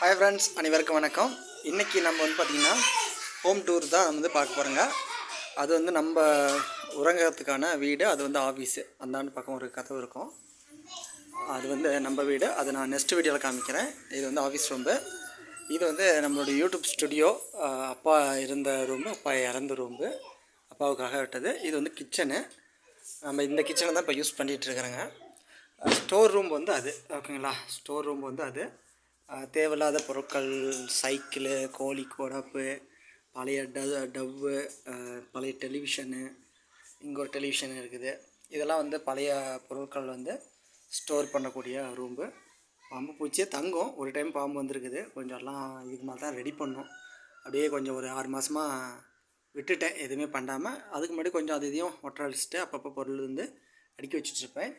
Hi friends அனைவருக்கும் வணக்கம். இன்றைக்கி நம்ம வந்து பார்த்திங்கன்னா ஹோம் டூர் தான் வந்து பார்க்க போகிறோங்க அது வந்து நம்ம உறங்கிறதுக்கான வீடு அது வந்து ஆஃபீஸு அந்தாண்டு பக்கம் ஒரு கதவு இருக்கும். அது வந்து நம்ம வீடு. அதை நான் நெக்ஸ்ட் வீடியோவில் காமிக்கிறேன். இது வந்து ஆஃபீஸ் ரூம்பு இது வந்து நம்மளுடைய யூடியூப் ஸ்டுடியோ அப்பா இருந்த ரூமு அப்பா இறந்த ரூம்பு அப்பாவுக்காக விட்டது. இது வந்து கிச்சனு நம்ம இந்த கிச்சனை தான் இப்போ யூஸ் பண்ணிகிட்ருக்குறேங்க ஸ்டோர் ரூம் வந்து அது. ஓகேங்களா? ஸ்டோர் ரூம் வந்து அது. தேவையில்லாத பொருட்கள் சைக்கிளு கோழி கொடப்பு பழைய ட டவ்வு பழைய டெலிவிஷனு இங்கே ஒரு டெலிவிஷன் இருக்குது. இதெல்லாம் வந்து பழைய பொருட்கள் வந்து ஸ்டோர் பண்ணக்கூடிய ரூம்பு. பாம்பு பூச்சியே தங்கும். ஒரு டைம் பாம்பு வந்திருக்குது. கொஞ்சம் எல்லாம் இதுக்கு மேலே தான் ரெடி பண்ணோம். அப்படியே கொஞ்சம் ஒரு ஆறு மாதமாக விட்டுட்டேன். எதுவுமே பண்ணாமல் அதுக்கு முன்னாடி கொஞ்சம் அது இதையும் ஒட்டரை அடிச்சுட்டு அப்பப்போ பொருள் வந்து அடுக்கி வச்சுட்ருப்பேன்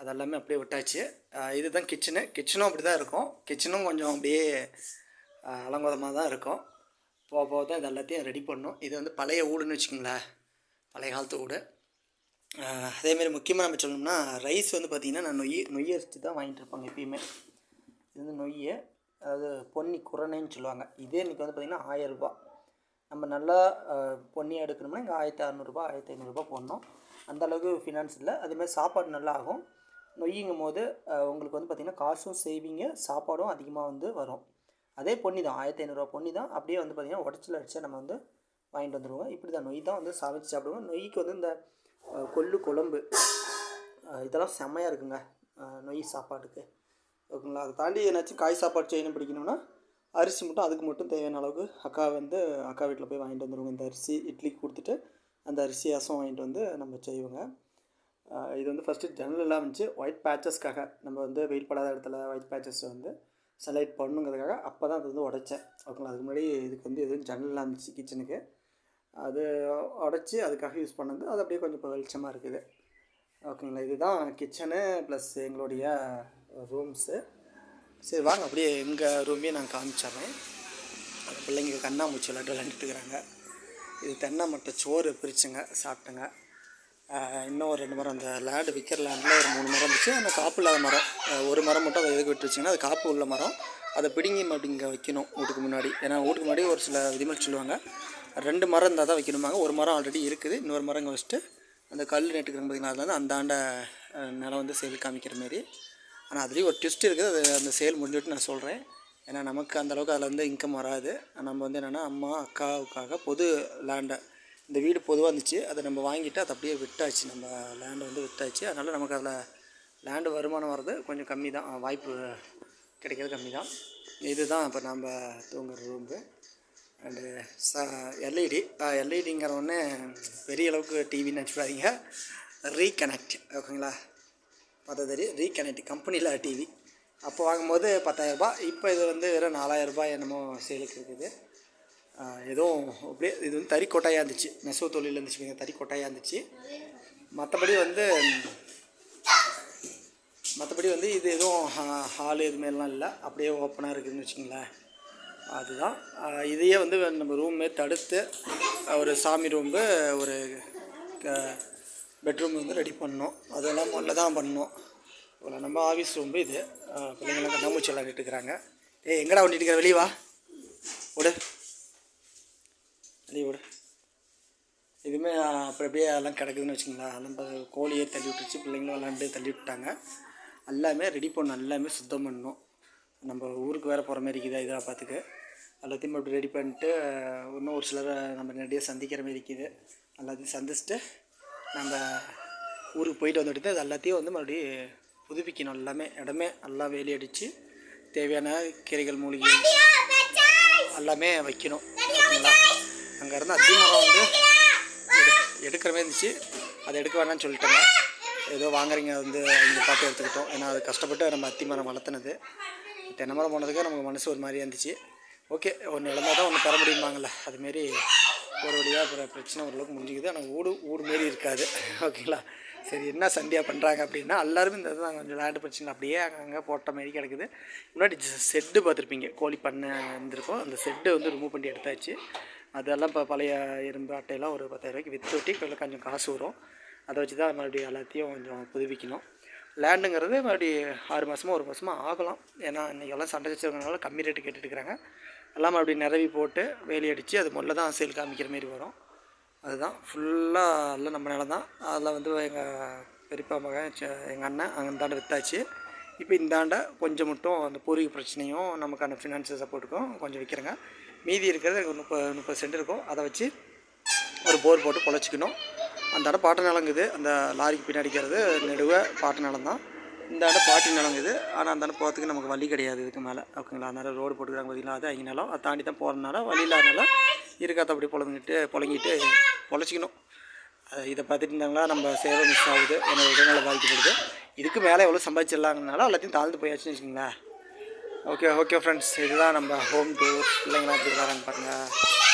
அதெல்லாமே அப்படியே விட்டாச்சு. இதுதான் கிச்சனு கிச்சனும் அப்படி தான் இருக்கும். கிச்சனும் கொஞ்சம் அப்படியே அலங்கோதமாக தான் இருக்கும். போக போக தான் இது எல்லாத்தையும் ரெடி பண்ணும் இது வந்து பழைய வீடுன்னு வச்சுக்கோங்களேன். பழைய காலத்து வீடு அதேமாதிரி அதேமாரி முக்கியமாக நம்ம சொல்லணும்னா ரைஸ் வந்து பார்த்திங்கன்னா நான் நொய் நொய் அரிசி தான் வாங்கிட்டு இருப்பாங்க எப்பயுமே. இது வந்து நொய்யை அதாவது பொன்னி குரணைன்னு சொல்லுவாங்க. இதே இன்றைக்கி வந்து பார்த்திங்கன்னா ஆயரூபா நம்ம நல்லா பொன்னியாக எடுக்கணும்னா இங்கே ஆயிரத்தி அறநூறுபா ஆயிரத்தி ஐநூறுரூபா போடணும். அந்த அளவுக்கு ஃபினான்ஸ் இல்லை. அதேமாதிரி சாப்பாடு நல்லா ஆகும். நொய்யுங்கும் போது உங்களுக்கு வந்து பார்த்திங்கன்னா காசும் சேவிங்க சாப்பாடும் அதிகமாக வந்து வரும். அதே பொன்னி தான் ஆயிரத்தி ஐநூறுரூவா பொன்னி தான் அப்படியே வந்து பார்த்திங்கன்னா உடச்சல் அடிச்சா நம்ம வந்து வாங்கிட்டு வந்துடுவோம் இப்படி தான் நொய் தான் வந்து சமைச்சு சாப்பிடுவோம். நொய்க்கு வந்து இந்த கொள்ளு குழம்பு இதெல்லாம் செம்மையாக இருக்குங்க நொய் சாப்பாட்டுக்கு. ஓகேங்களா? அதை தாண்டி ஏதாச்சும் காய் சாப்பாடு செய்யணும் பிடிக்கணும்னா அரிசி மட்டும் அதுக்கு மட்டும் தேவையான அளவுக்கு அக்கா வந்து அக்கா வீட்டில் போய் வாங்கிட்டு வந்துடுவோங்க இந்த அரிசி இட்லிக்கு கொடுத்துட்டு அந்த அரிசி ரசம் வாங்கிட்டு வந்து நம்ம செய்வோங்க. இது வந்து ஃபஸ்ட்டு ஜன்னல் எல்லாம் இருந்துச்சு. ஒயிட் பேச்சஸ்க்காக நம்ம வந்து வெயில் படாத இடத்துல ஒயிட் பேச்சஸ் வந்து செலக்ட் பண்ணுங்கிறதுக்காக அப்போ தான் அது வந்து உடைச்சேன். ஓகேங்களா? அதுக்கு முன்னாடி இதுக்கு வந்து எதுவும் ஜன்னல்லாம் இருந்துச்சு கிச்சனுக்கு அது உடச்சி அதுக்காக யூஸ் பண்ணது. அது அப்படியே கொஞ்சம் இப்போ வெளிச்சமாக இருக்குது. ஓகேங்களா? இதுதான் கிச்சனு ப்ளஸ் எங்களுடைய ரூம்ஸு சரி வாங்க. அப்படியே எங்கள் ரூமையும் நான் காமிச்சிட்றேன். பிள்ளைங்க கண்ணாமூச்சி விளையாட்டு விளையாண்டுட்டு இருக்கிறாங்க. இது தென்னை மட்டை சோறு பிரிச்சுங்க சாப்பிட்டுங்க. இன்னும் ஒரு ரெண்டு மரம். அந்த லேண்டு விற்கிற லேண்டில் ஒரு மூணு மரம் இருந்துச்சு. அந்த காப்பு இல்லாத மரம் ஒரு மரம் மட்டும் அதை எதுக்கு விட்டுருச்சிங்கன்னா அது காப்பு உள்ள மரம். அதை பிடுங்கி அப்படிங்க வைக்கணும் வீட்டுக்கு முன்னாடி. ஏன்னா வீட்டுக்கு முன்னாடி ஒரு சில விதிமுறை சொல்லுவாங்க. ரெண்டு மரம் இருந்தால் தான் வைக்கணுமாங்க ஒரு மரம் ஆல்ரெடி இருக்குது. இன்னொரு மரம் இங்கே வச்சுட்டு அந்த கல் நட்டுக்கிறாங்க பார்த்தீங்கன்னா அதில் வந்து அந்த ஆண்ட நிலம் வந்து சேல் காமிக்கிற மாரி. ஆனால் அதுலேயும் ஒரு ட்விஸ்ட் இருக்குது. அது அந்த சேல் முடிஞ்சுட்டு நான் சொல்கிறேன் ஏன்னா நமக்கு அந்தளவுக்கு அதில் வந்து இன்கம் வராது. நம்ம வந்து என்னென்னா அம்மா அக்காவுக்காக பொது லேண்டை இந்த வீடு பொதுவாக இருந்துச்சு. அதை நம்ம வாங்கிட்டு அதை அப்படியே விட்டாச்சு. நம்ம லேண்டை வந்து விட்டாச்சு. அதனால் நமக்கு அதில் லேண்டு வருமானம் வர்றது கொஞ்சம் கம்மி தான் வாய்ப்பு கிடைக்கிறது கம்மி தான் இதுதான் இப்போ நம்ம தூங்குற ரூம்பு அண்டு ச எல்இடி எல்இடிங்கிற ஒன்று பெரிய அளவுக்கு டிவின்னு நினச்சிடாதீங்க ரீகனெக்ட் ஓகேங்களா? பார்த்தா தெரியும். ரீகனெக்ட் கம்பெனியில் டிவி அப்போ வாங்கும்போது பத்தாயிரரூபா இப்போ இது வந்து வெறும் நாலாயிரரூபா என்னமோ சேலுக்கு இருக்குது. எதுவும் அப்படியே இது வந்து தறி கொட்டாயாக இருந்துச்சு. நெசவு தொழில் இருந்துச்சு தறி கொட்டாயாக இருந்துச்சு. மற்றபடி வந்து மற்றபடி வந்து இது எதுவும் ஹால் இதுமாரிலாம் இல்லை. அப்படியே ஓப்பனாக இருக்குதுன்னு வச்சுங்களேன் அதுதான். இதையே வந்து நம்ம ரூமே தடுத்து ஒரு சாமி ரூம்பு ஒரு பெட்ரூம் வந்து ரெடி பண்ணோம் அதெல்லாம் முதல்ல தான் பண்ணோம் இவ்வளோ நம்ம ஆஃபீஸ் ரூம்பு இது. பிள்ளைங்களாம் கண்ணாமூச்சி விளாண்டுட்டு இருக்கிறாங்க. ஏய் எங்கடா வந்துட்டு இருக்கிற? வெளியே வா. விடு விடு இதுவுமே அப்புறம் அப்படியே எல்லாம் கிடக்குதுன்னு வச்சுங்களேன் நம்ம கோழியே தள்ளி விட்டுருச்சு பிள்ளைங்களும் விளாண்டு தள்ளி விட்டாங்க. எல்லாமே ரெடி பண்ணோம் எல்லாமே சுத்தம் பண்ணோம். நம்ம ஊருக்கு வேறு போகிற மாதிரி இருக்குதா இதாக பார்த்துக்க. எல்லாத்தையும் அப்படி ரெடி பண்ணிட்டு இன்னும் ஒரு சிலரை நம்ம நேரடியாக சந்திக்கிற மாதிரி இருக்குது. எல்லாத்தையும் சந்திச்சுட்டு நம்ம ஊருக்கு போயிட்டு வந்துட்டு அது எல்லாத்தையும் வந்து மறுபடியும் புதுப்பிக்கணும். எல்லாமே இடமே நல்லா வேலி அடித்து தேவையான கீரைகள் மூலிகை எல்லாமே வைக்கணும். ஓகேங்களா அங்கே இருந்து அதிகமாக வந்து எடு- எடுக்கிற மாதிரி இருந்துச்சு. அதை எடுக்க வேணாம்னு சொல்லிட்டாங்க. ஏதோ வாங்குறீங்க வந்து இங்கே பார்த்து எடுத்துக்கிட்டோம். ஏன்னா அது கஷ்டப்பட்டு நம்ம அத்தி மரம் வளர்த்துனது. தென்னை மரம் போனதுக்கு நமக்கு மனசு ஒரு மாதிரியா இருந்துச்சு. ஓகே ஒன்று இழந்தால் தான் ஒன்று பெற முடியுமாங்களே அதுமாரி ஒரு வழியாக அப்புறம் பிரச்சனை ஓரளவுக்கு முடிஞ்சுக்குது. ஆனால் ஊடு ஊடு மாரி இருக்காது. ஓகேங்களா? சரி என்ன சண்டையாக பண்ணுறாங்க அப்படின்னா எல்லாருமே இந்த இதுதான். கொஞ்சம் லேண்டு பிரச்சனை. அப்படியே அங்கங்கே போட்ட மாரி கிடக்குது. முன்னாடி செட்டு பார்த்துருப்பீங்க. கோழி பண்ணை இருந்திருக்கும். அந்த செட்டு வந்து ரிமூவ் பண்ணி எடுத்தாச்சு. அதெல்லாம் இப்போ பழைய இரும்பு அட்டையெல்லாம் ஒரு பத்தாயிரரூபாய்க்கு விற்று ஒட்டி கொஞ்சம் கொஞ்சம் காசு வரும். அதை வச்சு தான் மறுபடியும் எல்லாத்தையும் கொஞ்சம் புதுப்பிக்கணும். லேண்டுங்கிறது மறுபடி ஆறு மாதமோ ஒரு மாதமோ ஆகலாம். ஏன்னா இன்றைக்கி எல்லாம் சண்டை வச்சுருக்கனால கம்மி ரேட்டு கேட்டுட்டுருக்குறாங்க எல்லாம் மறுபடியும் நிறவி போட்டு வேலி அடித்து அது முதல்ல தான் சேல் காமிக்கிற மாரி வரும். அதுதான். ஃபுல்லாக எல்லாம் நம்ம நிலம் தான். அதில் வந்து எங்கள் பெரியப்பா மகன் எங்கள் அண்ணன் அங்கே இந்தாண்ட விற்றாச்சு இப்போ இந்தாண்ட கொஞ்சம் மட்டும் அந்த பூர்வீக பிரச்சனையும் நமக்கான ஃபினான்ஷியல் சப்போர்ட்டுக்கும் கொஞ்சம் விற்கிறேங்க மீதி இருக்கிறது எனக்கு முப்பது முப்பது சென்ட் இருக்கும். அதை வச்சு ஒரு போர் போட்டு பொழைச்சிக்கணும். அந்த இடம் பாட்டு நிலங்குது அந்த லாரிக்கு பின்னாடி இருக்கிறது நெடுவே பாட்டு நிலம் தான். இந்த இடம் பாட்டி நிலங்குது ஆனால் அந்த இடம் போகிறதுக்கு நமக்கு வழி கிடையாது இதுக்கு மேலே. ஓகேங்களா? அதனால ரோடு போட்டுக்கிறாங்க பார்த்தீங்களா அது நிலம். அதை தாண்டி தான் போகிறதுனால வழி இல்லாதனால இருக்காத்த அப்படி புலங்கிட்டு பொழங்கிட்டு பொழைச்சிக்கணும் இதை பார்த்துட்டு இருந்தாங்களா? நம்ம சேவை மிஸ் ஆகுது. என்னோட உடல்நல பாதிக்கப்படுது. இதுக்கு மேலே எவ்வளோ சம்பாதிச்சிடலாங்கனால எல்லாத்தையும் தாழ்ந்து போயாச்சுன்னு வச்சுக்கோங்களேன். ஓகே ஓகே ஃப்ரெண்ட்ஸ் இதுதான் நம்ம ஹோம் டூர் பிள்ளைங்களாம் எப்படி வராங்க பாருங்கள்